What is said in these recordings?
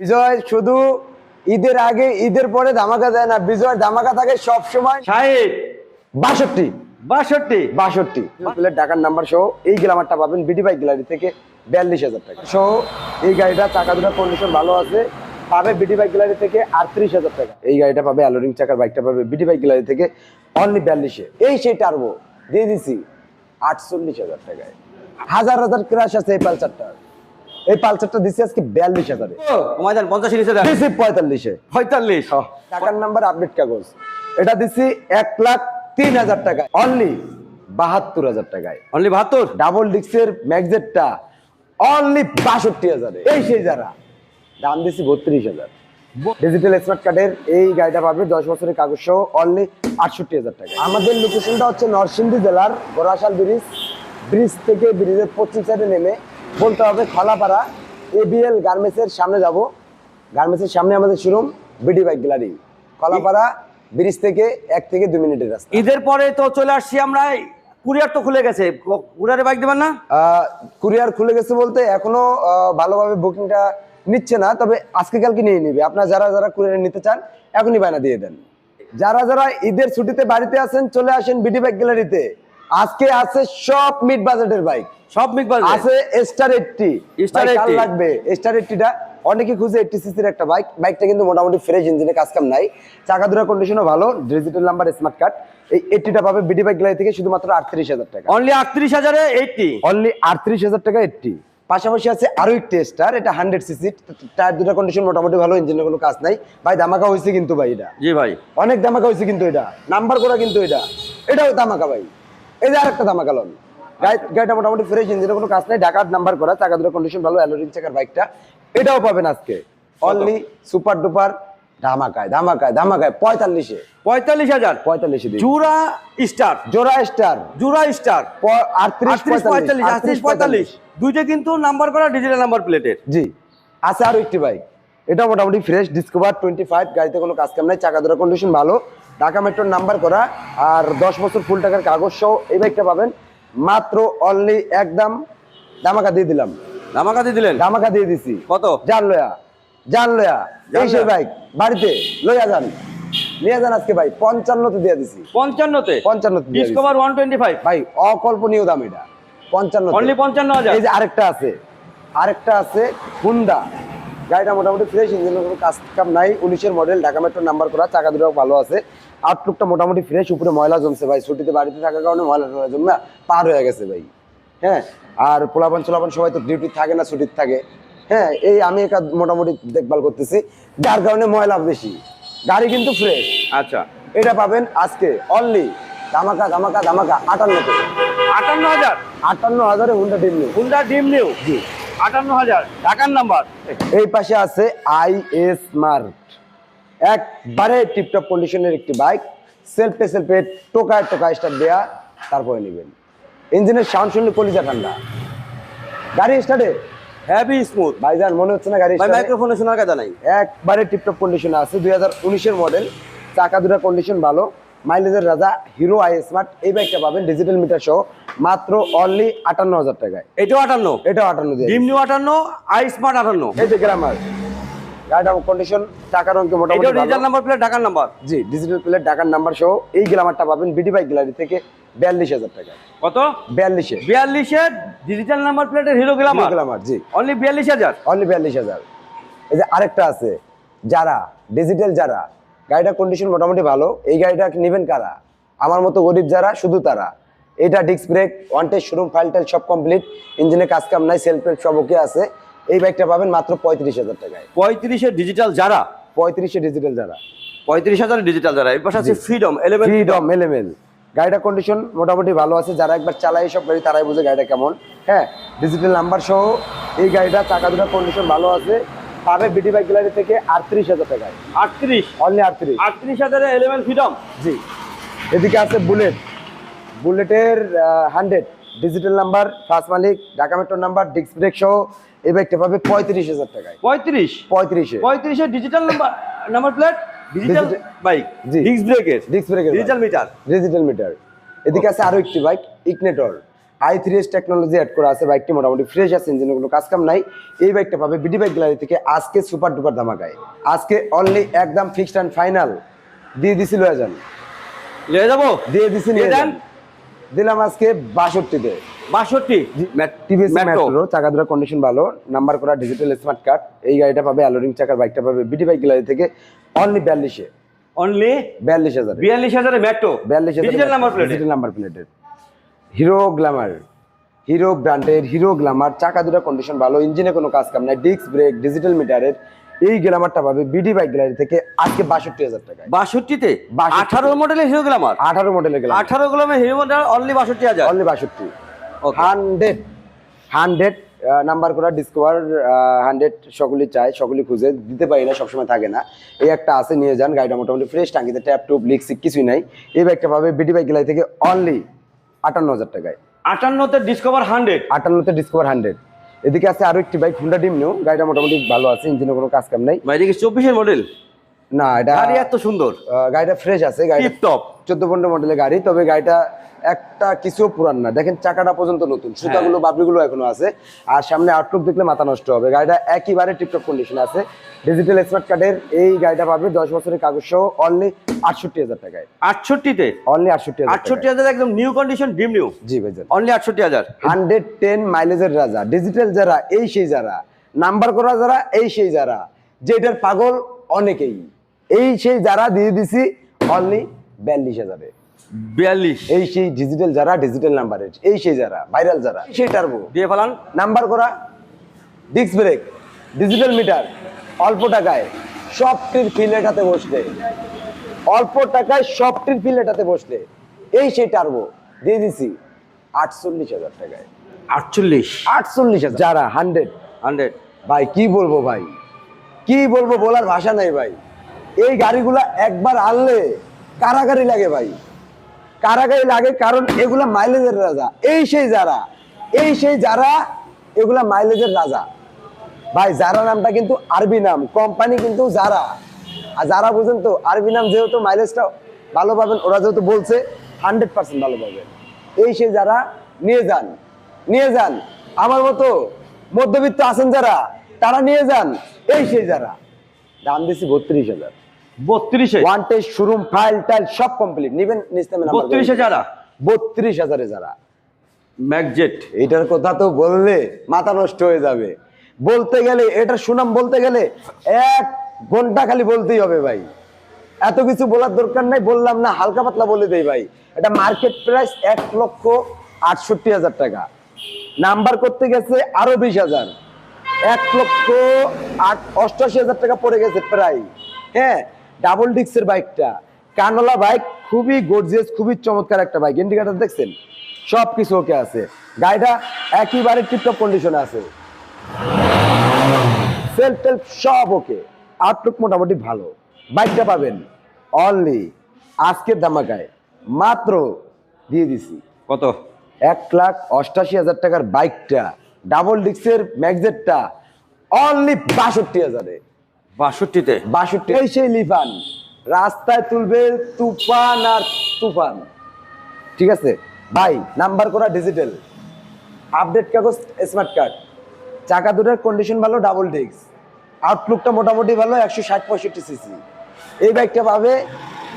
বিজয় শুধু ঈদের আগে ঈদের পরে ধামাকা দেয় না। বিজয় ধামাকা থাকে সব সময় ষাট বাষট্টি? বাষট্টি। বাষট্টি টাকার নাম্বার সহ এই গ্লামারটা পাবেন বিডি বাইক গ্যালারি থেকে বিয়াল্লিশ হাজার টাকা। সহ এই গাড়িটা চাকা দুটা কন্ডিশন ভালো আছে পাবে বিডি বাইক গ্যালারি থেকে আটত্রিশ হাজার টাকা। এই গাড়িটা পাবে অ্যালোরিং চাকার বাইকটা পাবে বিডি বাইক গ্যালারি থেকে অনলি বিয়াল্লিশে। এই সেই টার্বো দিয়ে দিছি আটচল্লিশ হাজার টাকায়। হাজার হাজার ক্রাশ আছে এই পালচারটা এই পালচারটা দিছি আজকে বিয়াল্লিশ হাজারে। কমাই দেন পঞ্চাশ নিচে দিছি পঁয়তাল্লিশে। পঁয়তাল্লিশ? টাকার নাম্বার আপডেট কাগজ। এটা দিচ্ছি এক লাখ তিন হাজার টাকা অনলি বাহাত্তর হাজার টাকায়। অনলি বাহাত্তর? ডাবল ডিক্সের ম্যাগজেটটা অনলি বাষট্টি হাজারে। এই সেই যারা। দাম দিচ্ছি বত্রিশ হাজার। ডিজিটাল স্মার্ট কার্ডের এই গাড়িটা পাবে দশ বছরের কাগজ সহ অনলি আটষট্টি হাজার টাকা আমাদের লোকেশনটা হচ্ছে নরসিংদী জেলার গোরাশাল ব্রিজ। ব্রিজ থেকে ব্রিজের পশ্চিম সাইডে নেমে বলতে হবে খলাপাড়া এবিএল গার্মেন্টসের সামনে যাব। গার্মেন্টসের সামনে আমাদের showroom BD bike gallery Khalapara bridge থেকে এক থেকে দুই মিনিটের রাস্তা। ঈদের পরে তো চলে আসছি আমরা কুরিয়ার তো খুলে গেছে। কুরিয়ারে বাইক দেবেন না? কুরিয়ার খুলে গেছে বলতে এখনও ভালোভাবে বুকিংটা নিচ্ছে না তবে আজকে কালকে নিয়ে নিবে। আপনারা যারা যারা কুরিয়ার নিতে চান এখনই বায়না দিয়ে দেন। যারা যারা ঈদের ছুটিতে বাড়িতে আছেন চলে আসেন বিডি বাইক গ্যালারিতে আজকে আছে সব মিড বাজেটের বাইক। সব মিড বাজেট? আছে স্টার এইটটি Star স্টার 80 লাগবে? স্টার এইটটিটা অনেকে খুঁজে এইটটি সিসির একটা বাইক। বাইকটা কিন্তু মোটামুটি ফ্রেশ ইঞ্জিনে কাজ কাম নাই। চাকা দুরা কন্ডিশনও ভালো ডিজিটাল নাম্বার স্মার্ট কার্ড এই এইটটিটা পাবে বিডি বাইক গ্যালারি থেকে শুধুমাত্র আটত্রিশ হাজার টাকা। অনলি আটত্রিশ হাজারে এইটটি অনলি আটত্রিশ হাজার টাকা এইটটি পাশাপাশি আছে আরও একটি স্টার এটা হান্ড্রেড সিসি টায়ার দুটা কন্ডিশন মোটামুটি ভালো ইঞ্জিনের কোনো কাজ নাই। ভাই ধামাকা হয়েছে কিন্তু ভাই এটা। জি ভাই। অনেক ধামাকা হয়েছে কিন্তু এটা। নাম্বার করা কিন্তু এটা। এটাও ধামাকা ভাই। এই যে আরেকটা ধামাকা লন গাড়ি- গাড়িটা মোটামুটি ফ্রেশ ইঞ্জিনের কোনো কাজ নাই ঢাকার নাম্বার করা চাকা দুটো কন্ডিশন ভালো অ্যালোরিং চাকার বাইকটা এটাও পাবেন আজকে। অনলি সুপার ডুপার ধামাকায় ধামাকায় ধামাকায় পঁয়তাল্লিশে। পঁয়তাল্লিশ হাজার। পঁয়তাল্লিশে জুরা স্টার। জোড়া স্টার। জুরা স্টার। আটত্রিশ পঁয়তাল্লিশ আটত্রিশ পঁয়তাল্লিশ। দুইটা কিন্তু নাম্বার করা ডিজিটাল নাম্বার প্লেটের জি। আছে আরও একটি বাইক এটা মোটামুটি ফ্রেশ ডিসকভার টোয়েন্টি ফাইভ গাড়িতে কোনো কাজ কাম নাই চাকা ধরা কন্ডিশন ভালো। ঢাকা মেট্রোর নাম্বার করা আর দশ বছর ফুল টাকার কাগজ সহ এই বাইকটা পাবেন। মাত্র অনলি একদম দামাকা দিয়ে দিলাম। ধামাকা দিয়ে দিলেন? দামাকা দিয়ে দিছি। কত? জান লয়া জান লয়া। এই সেই বাইক বাড়িতে লইয়া যান। নিয়ে যান আজকে ভাই পঞ্চান্নতে দিয়ে দিছি। পঞ্চান্নতে? পঞ্চান্নতে ডিসকভার ওয়ান টোয়েন্টি ফাইভ ভাই অকল্পনীয় দাম এটা। পঞ্চান্ন অনলি পঞ্চান্ন হাজার? এই যে আরেকটা আছে। আরেকটা আছে হুন্ডা গাড়িটা মোটামুটি ফ্রেশ ইঞ্জিনের কোনো কাজ কাম নাই। উনিশের মডেল ঢাকা মেট্রো নাম্বার করা। চাকা দুটো ভালো আছে। আউটলুকটা মোটামুটি ফ্রেশ উপরে ময়লা জমছে ভাই। ছুটিতে বাড়িতে থাকার কারণে ময়লা টয়লা জমে পার হয়ে গেছে ভাই। হ্যাঁ? আর পোলাপান চোলাপান সবাই তো ডিউটি থাকে না ছুটিতে থাকে। হ্যাঁ এই আমি একা মোটামুটি দেখভাল করতেছি। যার কারণে ময়লা বেশি। গাড়ি কিন্তু ফ্রেশ আচ্ছা। এটা পাবেন আজকে অনলি ধামাকা ধামাকা ধামাকা আটান্নতে আটান্ন হাজার? আটান্ন হাজারে Honda Dream Neo Honda Dream Neo জি। আটান্ন হাজার। ঢাকার নাম্বার এই পাশে আছে আই এস স্মার্ট একবারে টিপটপ কন্ডিশনের একটি বাইক সেলফে সেলফে টোকায় টোকায় স্টার্ট দেয়া তারপরে নেবেন। ইঞ্জিনের সাউন্ড শুনলে কলিজা ঠান্ডা। গাড়ি স্টার্টে হেভি স্মুথ ভাইজান মনে হচ্ছে না গাড়ি মাইক্রোফোনে শোনার কথা নাই। একবারে টিপটপ কন্ডিশনে আছে দুই হাজার উনিশের মডেল চাকা দুটা কন্ডিশন ভালো। মাইলেজের রাজা হিরো আই স্মার্ট এই বাইকটা পাবেন ডিজিটাল মিটার সহ মাত্র অনলি আটান্ন হাজার টাকায়। এটাও আটান্ন? এটাও আটান্ন দিয়ে ডিম নিউ আটান্ন আই স্মার্ট আটান্ন। এই যে গ্রামার গাড়িটা কন্ডিশন টাকার অঙ্কে মোটামুটি এটাও ডিজিটাল নাম্বার প্লেট ঢাকার নাম্বার জি ডিজিটাল প্লেট ঢাকার নাম্বার সহ এই গ্লামারটা পাবেন বিডি বাইক গ্যালারি থেকে বিয়াল্লিশ হাজার টাকা। কত? বিয়াল্লিশে। বিয়াল্লিশের ডিজিটাল নাম্বার প্লেটের হিরো গ্লামার গ্লামার জি। অনলি বিয়াল্লিশ হাজার? অনলি বিয়াল্লিশ হাজার। এই যে আরেকটা আছে যারা ডিজিটাল যারা গাড়িটার কন্ডিশন মোটামুটি ভালো এই গাড়িটা নেবেন কারা? আমার মতো গরিব যারা শুধু তারা। এটা disc brake one test showroom file tile সব কমপ্লিট ইঞ্জিনে কাজ কাম নাই সেলফ সব ওকে আছে। এই বাইকটা পাবেন মাত্র পঁয়ত্রিশ হাজার টাকায়। পঁয়ত্রিশে ডিজিটাল যারা? পঁয়ত্রিশে ডিজিটাল যারা। পঁয়ত্রিশ হাজার ডিজিটাল যারা। এই পাশে আছে ফ্রিডম এলেভেন ফ্রিডম এলেমেল গাড়িটা কন্ডিশন মোটামুটি ভালো আছে। যারা একবার চালায় সব গাড়ি তারাই বুঝে গাড়িটা কেমন। হ্যাঁ ডিজিটাল নাম্বার সহ এই গাড়িটা চাকা দুটা কন্ডিশন ভালো আছে। পাবে বিডি বাইক গ্যালারি থেকে আটত্রিশ হাজার টাকায়। আটত্রিশ? অনলি আটত্রিশ। আটত্রিশ হাজারে এলেভেন ফ্রিডম জি। এদিকে আছে বুলেট বুলেটের হান্ড্রেড ডিজিটাল নাম্বার ফার্স্ট মালিক ঢাকা মেট্রোর নাম্বার ডিস্ক ব্রেক সহ এই বাইকটা পাবে পঁয়ত্রিশ হাজার টাকায়। পঁয়ত্রিশ? পঁয়ত্রিশে। পঁয়ত্রিশের digital number number plate digital bike. Disc ব্রেকের ডিস্ক ব্রেকের ডিজিটাল মিটার ডিজিটাল মিটার এদিকে আছে আরও একটি bike ignitor I three S technology add করা আছে বাইকটি মোটামুটি ফ্রেশ আছে ইঞ্জিনে কোনো কাজ কাম নাই। এই বাইকটা পাবে বিডি বাইক গ্যালারি থেকে আজকে সুপার ডুপার ধামাকায়। আজকে অনলি একদম ফিক্সড অ্যান্ড ফাইনাল দিয়ে দিছি লয়ে যান। যাব? দিয়ে দিছি দিয়ে নিয়ে যান। দিলাম আজকে বাষট্টিতে। বাষট্টি? টিভিএস মেট্রো চাকা দুটার কন্ডিশন ভালো নাম্বার করা ডিজিটাল স্মার্ট কার্ড এই গাড়িটা পাবে অ্যালোরিং চাকার বাইকটা পাবে বিডি বাইক গ্যালারি থেকে অনলি বিয়াল্লিশে। অনলি বিয়াল্লিশ হাজার। বিয়াল্লিশ হাজারে মেট্রো বিয়াল্লিশ digital number plate digital number প্লেটের হিরো গ্ল্যামার হিরো ব্র্যান্ডের হিরো গ্ল্যামার চাকা দুটা কন্ডিশন ভালো ইঞ্জিনে কোনো কাজ কাম নাই ডিস্ক ব্রেক ডিজিটাল মিটারের এই গ্ল্যামারটা পাবে বিডি বাইক গ্যালারি থেকে আজকে বাষট্টি হাজার টাকা বাষট্টিতে? আঠারো মডেলের হিরো গ্লামার আঠারো মডেলের গ্ল্যামার আঠারো গ্লামের হিরো মডেল অনলি বাষট্টি হাজার। অনলি বাষট্টি. হান্ড্রেড। হান্ড্রেড নাম্বার করা ডিসকভার হান্ড্রেড সকলেই চায় সকলেই খুঁজে দিতে পারি না সবসময় থাকে না। এই একটা আছে নিয়ে যান গাড়িটা মোটামুটি ফ্রেশ টাঙ্কিতে ট্যাপ টুপ লিক্সিক কিছুই নাই। এই বাইকটা পাবে বিডি বাইক গ্যালারি থেকে অনলি আটান্ন হাজার টাকায়। আটান্নতে ডিসকভার হান্ড্রেড আটান্নতে ডিসকভার হান্ড্রেড এদিকে আছে আরও একটি বাইক হুন্ডা ডিম নিউ। গাড়িটা মোটামুটি ভালো আছে ইঞ্জিনে কোনো কাজ কাম নাই। কি চব্বিশের মডেল না এটা গাড়ি এত সুন্দর। গাড়িটা ফ্রেশ আছে গাড়িটা টপ চোদ্দ পনেরো মডেলের গাড়ি তবে গাড়িটা একটা কিছু পুরান না। দেখেন চাকাটা পর্যন্ত নতুন। সুতাগুলো বাবরিগুলো এখনও আছে। আর সামনে আউটলুক দেখলে মাথা নষ্ট হবে। গাড়িটা একইবারে টিপটপ কন্ডিশন আছে। ডিজিটাল স্মার্ট কার্ডের এই গাড়িটা পাবে দশ বছরের কাগজ সহ অনলি আটষট্টি হাজার টাকায়। আটষট্টিতে? অনলি আটষট্টি আটষট্টি হাজার একদম নিউ কন্ডিশন ড্রিম নিউ জি ভাইজান। অনলি আটষট্টি হাজার? হান্ড্রেড টেন মাইলেজের রাজা ডিজিটাল যারা এই সেই যারা। নাম্বার করা যারা এই সেই যারা। যেটার পাগল অনেকেই। এই সেই যারা দিয়ে দিছি অনলি বিয়াল্লিশ হাজারে। বিয়াল্লিশ? এই সেই ডিজিটাল যারা ডিজিটাল নাম্বারের এই সেই যারা ভাইরাল যারা। সেই টার্বো দিয়ে ফেলান। নাম্বার করা ডিস্ক ব্রেক ডিজিটাল মিটার অল্প টাকায় সব সবটির ফিলেটাতে বসলে অল্প টাকায় সবটির ফিলেটাতে বসলে। এই সেই টার্বো দিয়ে দিছি আটচল্লিশ হাজার টাকায়। আটচল্লিশ? আটচল্লিশ হাজার। যারা হান্ড্রেড হান্ড্রেড ভাই কি বলব ভাই? কি বলব বলার ভাষা নাই ভাই। এই গাড়িগুলা একবার আনলে কারাগারি লাগে ভাই। কারাগারি লাগে কারণ এগুলা মাইলেজের রাজা। এই সেই যারা। এই সেই যারা এগুলা মাইলেজের রাজা। ভাই যারা নামটা কিন্তু আরবি নাম কোম্পানি কিন্তু যারা। আর যারা বুঝেন তো আরবি নাম যেহেতু মাইলেজটা ভালো পাবেন ওরা যেহেতু বলছে হান্ড্রেড পার্সেন্ট ভালো পাবেন। এই সেই যারা নিয়ে যান নিয়ে যান। আমার মতো মধ্যবিত্ত আছেন যারা তারা নিয়ে যান। এই সেই যারা দাম দিছি বত্রিশ হাজার। বত্রিশে? ওয়ান টেস্ট শোরুম ফাইল টাইল সব কমপ্লিট নিবেন বত্রিশে যারা? বত্রিশ হাজারে যারা। ম্যাকজেট এটার কথা তো বললে মাথা নষ্ট হয়ে যাবে। বলতে গেলে এটার সুনাম বলতে গেলে এক ঘণ্টা খালি বলতেই হবে ভাই। এত কিছু বলার দরকার নাই, বললাম না, হালকা পাতলা বলে দেই ভাই। এটা মার্কেট প্রাইস এক লক্ষ আটষট্টি হাজার টাকা। নাম্বার করতে গেছে আরও বিশ হাজার। এক লক্ষ আট অষ্টাশি হাজার টাকা পড়ে গেছে প্রায়। হ্যাঁ ডাবল ডিক্সের বাইকটা কানোলা বাইক খুবই গর্জিয়াস খুবই চমৎকার একটা বাইক ইন্ডিকেটার দেখছেন? সব কিছু ওকে আছে। গাড়িটা একইবারে টিপটপ কন্ডিশনে আছে। সেলফ টেলফ সব ওকে আউটলুক মোটামুটি ভালো। বাইকটা পাবেন অনলি আজকের দামাকায় মাত্র দিয়ে দিছি। কত? এক লাখ অষ্টাশি হাজার টাকার বাইকটা। ডাবল ডিক্সের ম্যাগজেটটা অনলি বাষট্টি হাজারে। বাষট্টিতে? বাষট্টি। এই সেই লিফান রাস্তায় তুলবে তুফান আর তুফান। ঠিক আছে? ভাই নাম্বার করা ডিজিটাল আপডেট কাগজ স্মার্ট কার্ড চাকা দুটার কন্ডিশন ভালো ডাবল ডিস্ক আউটলুকটা মোটামুটি ভালো একশো ষাট পঁয়ষট্টি সিসি। এই বাইকটা পাবে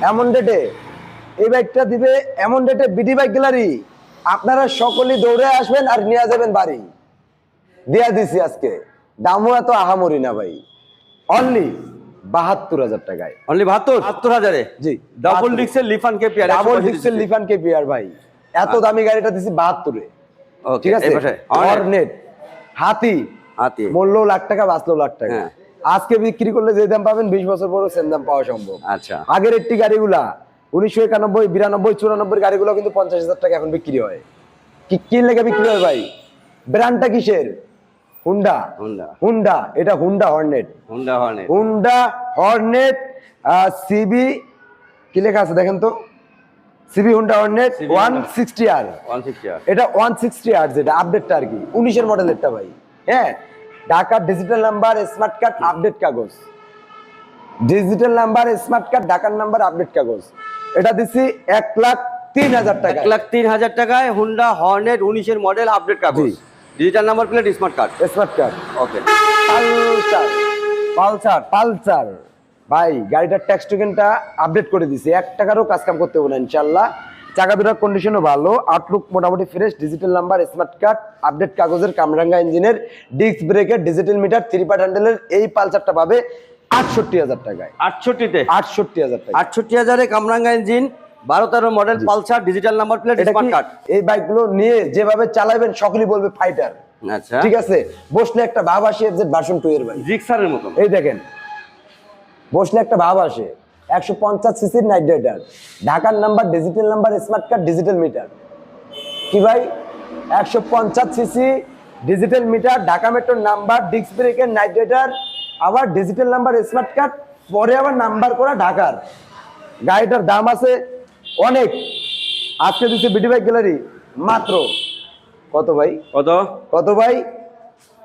এমন ডেটে এই বাইকটা দিবে এমন ডেটে বিডি বাইক গ্যালারি আপনারা সকলেই দৌড়ে আসবেন আর নিয়ে যাবেন বাড়ি। দিয়া দিছি আজকে। দামও এত আহামরি না ভাই। অনলি বাহাত্তর হাজার টাকায়। অনলি বাহাত্তর? বাহাত্তর হাজারে? জি ডাবল ডিক্সের লিফান কেপিআর ডাবল ডিক্সের লিফান কে পিয়ার ভাই। এত দামি গাড়িটা দিছি বাহাত্তরে। ঠিক আছে? অর্নেট হাতি। হাতি মূল্য লাখ টাকা বাঁচলো লাখ টাকা। হ্যাঁ। আজকে বিক্রি করলে যে দাম পাবেন বিশ বছর পরও সেম দাম পাওয়া সম্ভব। আচ্ছা। আগের একটি গাড়িগুলা উনিশশো একানব্বই বিরানব্বই চুরানব্বই গাড়িগুলো কিন্তু পঞ্চাশ হাজার টাকা এখন বিক্রি হয়। কি কি লেগে বিক্রি হয় ভাই? ব্র্যান্ডটা কিসের? হুন্ডা। হুন্ডা। হুন্ডা এটা Honda Hornet. Honda Hornet. Honda Hornet CB কি লেখা আছে দেখেন তো? CB Honda Hornet one sixty R. One sixty R. এটা ওয়ান সিক্সটি আর যেটা আপডেটটা আর কি। উনিশের মডেলেরটা ভাই। হ্যাঁ ঢাকার digital number smart card update কাগজ। ডিজিটাল নাম্বার স্মার্ট কার্ড ঢাকার নাম্বার আপডেট কাগজ। এটা দিছি এক লাখ তিন হাজার টাকা এক লাখ তিন হাজার টাকায় হুন্ডা হর্নেট উনিশের মডেল আপডেট কাগজ। Digital number plate smart card smart card okay Pulsar Pulsar Pulsar. ভাই গাড়িটার ট্যাক্স টোকেনটা আপডেট করে দিছি। এক টাকারও কাজ কাম করতে হবে না ইনশাল্লাহ। চাকা দুটার কন্ডিশনও ভালো আউটলুক মোটামুটি fresh digital number smart card update কাগজের কামরাঙ্গা ইঞ্জিনের ডিস্ক ব্রেকের ডিজিটাল মিটার থ্রি পার্ট হ্যান্ডেলের এই পালসারটা পাবে আটষট্টি হাজার টাকায়। আটষট্টিতে? আটষট্টি হাজার টাকা আটষট্টি হাজারে কামরাঙ্গা ইঞ্জিন বারো তেরো model Pulsar digital number plate smart card এই বাইকগুলো নিয়ে যেভাবে চালাবেন সকলেই বলবে ফাইটার আচ্ছা। ঠিক আছে? বসলে একটা ভাব আসে যে ভার্সন টু এর বাইক জিক্সারের মতো এই দেখেন বসলে একটা ভাব আসে। একশো পঞ্চাশ সিসির নাইট রাইডার। ঢাকার number digital number smart card digital meter কি ভাই? একশো পঞ্চাশ সিসি ডিজিটাল মিটার ঢাকা মেট্রোর নাম্বার ডিস্ক ব্রেকের নাইট রাইডার আবার ডিজিটাল নাম্বার স্মার্ট কার্ড পরে আবার নাম্বার করা ঢাকার। গাড়িটার দাম আছে অনেক। আজকে দিচ্ছে বিডি বাইক গ্যালারি মাত্র। কত ভাই? কত? কত ভাই?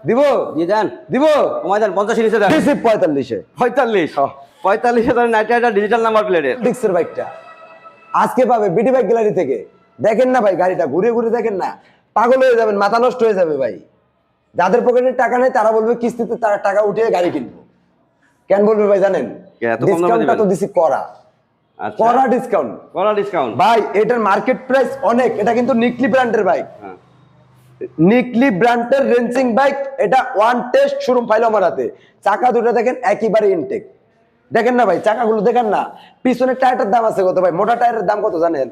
দিব? দিয়ে দেন। দিব? কমাই দেন পঞ্চাশ নিচে দেন। দিছি পঁয়তাল্লিশে। পঁয়তাল্লিশ। পঁয়তাল্লিশ হাজার নাইট রাইডার ডিজিটাল নাম্বার প্লেটের ডিক্সের বাইকটা আজকে পাবে বিডি বাইক গ্যালারি থেকে। দেখেন না ভাই গাড়িটা ঘুরে ঘুরে দেখেন না। পাগল হয়ে যাবেন মাথা নষ্ট হয়ে যাবে ভাই। যাদের পকেটে টাকা নেই তারা বলবে কিস্তিতে তারা টাকা উঠিয়ে গাড়ি কিনবো। কেন বলবে ভাই জানেন? ডিসকাউন্টটা তো দিছি করা। আচ্ছা। করা ডিসকাউন্ট করা ডিসকাউন্ট ভাই এটার মার্কেট প্রাইস অনেক। এটা কিন্তু নিকলি ব্র্যান্ডের বাইক হ্যাঁ। নিকলি ব্র্যান্ডের রেঞ্চিং বাইক এটা ওয়ান টেস্ট শোরুম ফাইল আমার হাতে। চাকা দুটো দেখেন একইবারে ইনটেক দেখেন না ভাই চাকাগুলো দেখেন না। পিছনের টায়ারটার দাম আছে কত ভাই? মোটা টায়ারের দাম কত জানেন?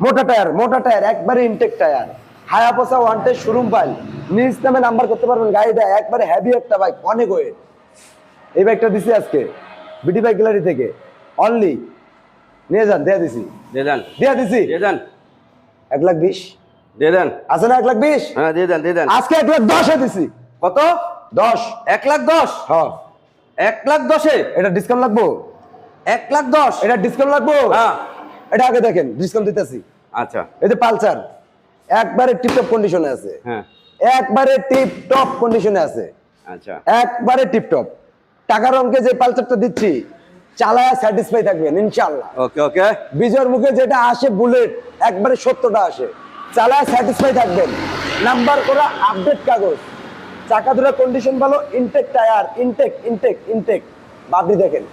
মোটা টায়ার মোটা টায়ার একবারে ইনটেক টায়ার। হায়াপোসা ওয়ান টেস্ট শোরুম ফাইল নিজ নামে নাম্বার করতে পারবেন গাড়িটা একবারে হেভি একটা বাইক অনেক ওয়েট এই বাইকটা দিছি আজকে বিডি বাইক গ্যালারি থেকে। অনলি নিয়ে যান দেয়া দিছি। দিয়ে দেন দেয়া দিছি। দিয়ে দেন এক লাখ বিশ। দিয়ে দেন। আছে না এক লাখ বিশ? হ্যাঁ দিয়ে দেন দিয়ে দেন। আজকে এক লাখ দশে দিছি। কত? দশ। এক লাখ দশ? হ্যাঁ এক লাখ দশে? এটা ডিসকাউন্ট লাগবো? এক লাখ দশ? এটা ডিসকাউন্ট লাগবো? হ্যাঁ। এটা আগে দেখেন ডিসকাউন্ট দিতেছি। আচ্ছা। এই যে পালসার একবারে টিপ টপ কন্ডিশনে আছে। হ্যাঁ। একবারে টিপ টপ কন্ডিশনে আছে। আচ্ছা। একবারে টিপ টপ টাকার অঙ্কে যে পালসারটা দিচ্ছি চালায় স্যাটিসফাই থাকবেন ইনশাআল্লাহ। ওকে ওকে। বিজয়ের মুখে যেটা আসে বুলেট একবারে সত্যটা আসে। চালায় স্যাটিসফাই থাকবেন। নাম্বার করা আপডেট কাগজ। চাকা দুটো কন্ডিশন ভালো intact tyre intact intact intact বাপরি দেখেন।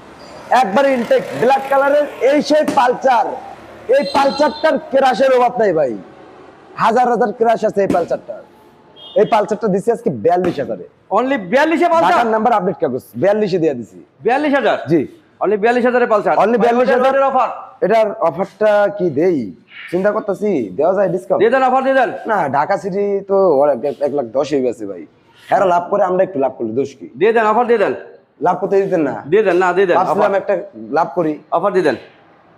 একবারে ইনটেক ব্ল্যাক কালারের এই সেই পালচার এই পালচারটার ক্রাশের অভাব নাই ভাই। হাজার হাজার ক্রাশ আছে এই পালচারটার এই পালচারটা দিছি আজকে বিয়াল্লিশ হাজারে। অনলি বিয়াল্লিশে পালসার? নাম্বার আপডেট কাগজ বিয়াল্লিশে দিয়ে দিছি। বিয়াল্লিশ হাজার? জি। অনলি বিয়াল্লিশ হাজারে পালসার। Only 42,000 অফার এটার অফারটা কি দেই? চিন্তা করতেছি দেওয়া যায় ডিসকাউন্ট দিয়ে দেন অফার দিয়ে দেন। না ঢাকা সিটি তো এক- লাখ দশ হয়ে গেছে ভাই। হ্যাঁ লাভ করে আমরা একটু লাভ করলি দোষ কি? দিয়ে দেন অফার দিয়ে দেন। লাভ করতে দিতেন না। দিয়ে দেন না দিয়ে দেন ভাবছিলাম একটা লাভ করি। অফার দিয়ে দেন।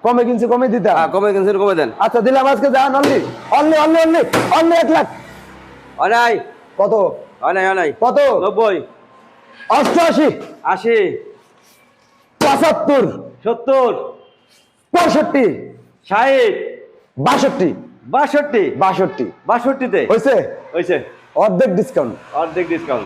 কমে কিনছি কমে দিতে হ্যাঁ কমে কিনছেন কমে দেন। আচ্ছা দিলাম আজকে যান only only only only only এক লাখ। অনাই। কত? অনাই অনাই। কত? নব্বই। অষ্টআশি। আশি। পঁচাত্তর। সত্তর। পঁয়ষট্টি। ষাট। বাষট্টি। বাষট্টি? বাষট্টি। বাষট্টিতে? হয়েছে হয়েছে অর্ধেক ডিসকাউন্ট অর্ধেক ডিসকাউন্ট